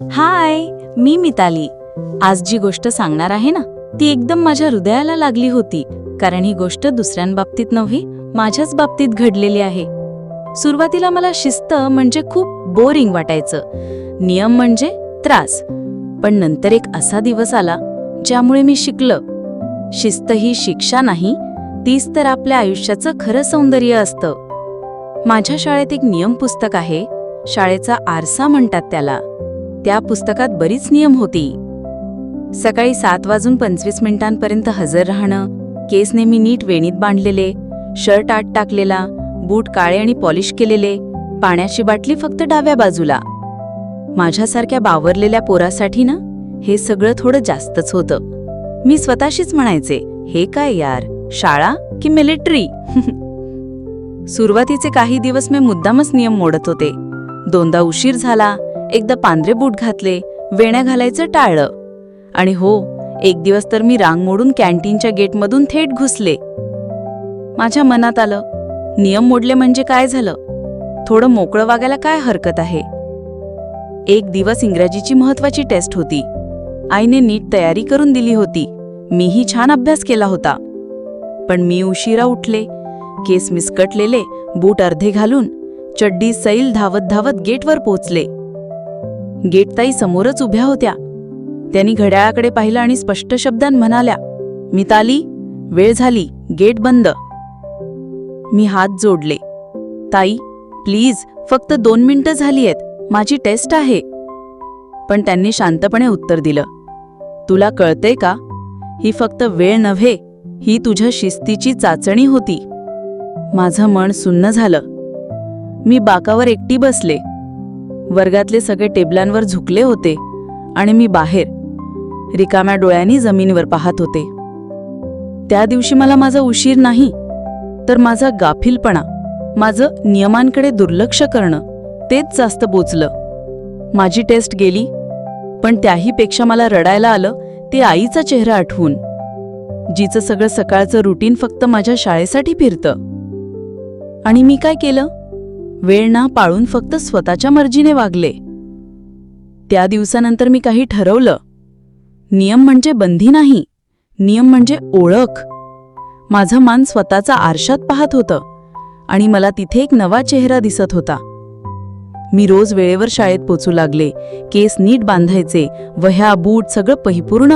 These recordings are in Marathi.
हाय मी मिताली. आज जी गोष्ट सांगणार आहे ना ती एकदम माझ्या हृदयाला लागली होती कारण ही गोष्ट दुसऱ्यांबाबतीत नव्हे माझ्याच बाबतीत घडलेली आहे. सुरुवातीला मला शिस्त म्हणजे खूप बोरिंग वाटायचं. नियम म्हणजे त्रास. पण नंतर एक असा दिवस आला ज्यामुळे मी शिकलं. शिस्त ही शिक्षा नाही तीच तर आपल्या आयुष्याचं खरं सौंदर्य असतं. माझ्या शाळेत एक नियम पुस्तक आहे शाळेचा आरसा म्हणतात त्याला. त्या पुस्तकात बरीच नियम होती. सकाळी सात वाजून पंचवीस मिनिटांपर्यंत हजर राहणं केस नेहमी नीट वेणीत बांधलेले शर्ट आत टाकलेला बूट काळे आणि पॉलिश केलेले पाण्याची बाटली फक्त डाव्या बाजूला. माझ्यासारख्या बावरलेल्या पोरासाठी ना हे सगळं थोडं जास्तच होतं. मी स्वतःशीच म्हणायचे हे काय यार शाळा की मिलिटरी? सुरुवातीचे काही दिवस मी मुद्दामच नियम मोडत होते. दोनदा उशीर झाला एकदा पांढरे बूट घातले वेण्या घालायचं टाळलं. आणि हो एक दिवस तर मी रांग मोडून कॅन्टीनच्या गेटमधून थेट घुसले. माझ्या मनात आलं नियम मोडले म्हणजे काय झालं? थोडं मोकळं वागायला काय हरकत आहे? एक दिवस इंग्रजीची महत्वाची टेस्ट होती. आईने नीट तयारी करून दिली होती. मीही छान अभ्यास केला होता. पण मी उशिरा उठले केस मिसकटलेले बूट अर्धे घालून चड्डी सैल धावत धावत गेटवर पोचले. गेटताई समोरच उभ्या होत्या. त्यांनी घड्याळाकडे पाहिलं आणि स्पष्ट शब्दांत म्हणाल्या मिताली वेळ झाली गेट बंद. मी हात जोडले. ताई प्लीज फक्त दोन मिनिटं झाली आहेत माझी टेस्ट आहे. पण त्यांनी शांतपणे उत्तर दिलं तुला कळतंय का? ही फक्त वेळ नव्हे ही तुझ्या शिस्तीची चाचणी होती. माझं मन सुन्न झालं. मी बाकावर एकटी बसले. वर्गातले सगळे टेबलांवर झुकले होते आणि मी बाहेर रिकाम्या डोळ्यांनी जमिनीवर पाहत होते. त्या दिवशी मला माझा उशीर नाही तर माझा गाफीलपणा माझं नियमांकडे दुर्लक्ष करणं तेच जास्त बोचलं. माझी टेस्ट गेली पण त्याहीपेक्षा मला रडायला आलं ते आईचा चेहरा आठवून जिचं सगळं सकाळचं रुटीन फक्त माझ्या शाळेसाठी फिरतं. आणि मी काय केलं? वेळ ना पाळून फक्त स्वतःच्या मर्जीने वागले. त्या दिवसानंतर मी काही ठरवलं. नियम म्हणजे बंदी नाही. नियम म्हणजे ओळख. माझं मान स्वतःचा आरशात पाहत होतं आणि मला तिथे एक नवा चेहरा दिसत होता. मी रोज वेळेवर शाळेत पोचू लागले. केस नीट बांधायचे. वह्या बूट सगळं परिपूर्ण.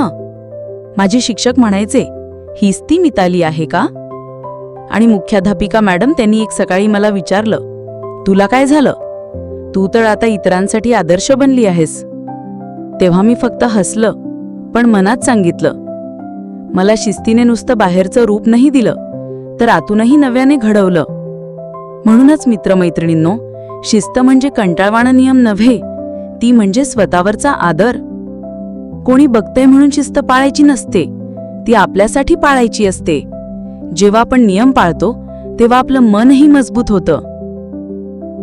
माझे शिक्षक म्हणायचे हीच ती मिताली आहे का? आणि मुख्याध्यापिका मॅडम त्यांनी एक सकाळी मला विचारलं तुला काय झालं? तू तर आता इतरांसाठी आदर्श बनली आहेस. तेव्हा मी फक्त हसलं पण मनात सांगितलं. मला शिस्तीने नुसतं बाहेरचं रूप नाही दिलं तर आतूनही नव्याने घडवलं. म्हणूनच मित्रमैत्रिणींनो शिस्त म्हणजे कंटाळवाणा नियम नव्हे ती म्हणजे स्वतःवरचा आदर. कोणी बघतंय म्हणून शिस्त पाळायची नसते ती आपल्यासाठी पाळायची असते. जेव्हा आपण नियम पाळतो तेव्हा आपलं मनही मजबूत होतं.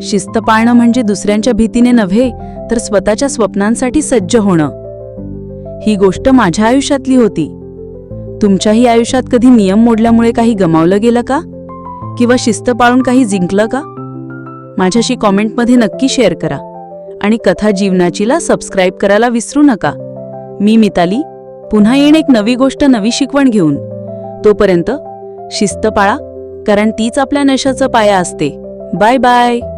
शिस्त पाळणं म्हणजे दुसऱ्यांच्या भीतीने नव्हे तर स्वतःच्या स्वप्नांसाठी सज्ज होणं. ही गोष्ट माझ्या आयुष्यातली होती. तुमच्याही आयुष्यात कधी नियम मोडल्यामुळे काही गमावलं गेलं का? किंवा शिस्त पाळून काही जिंकलं का? माझ्याशी कॉमेंटमध्ये नक्की शेअर करा. आणि कथा जीवनाचीला सबस्क्राईब करायला विसरू नका. मी मिताली पुन्हा येईन एक नवी गोष्ट नवी शिकवण घेऊन. तोपर्यंत शिस्त पाळा कारण तीच आपल्या नशाचं पाया असते. Bye bye!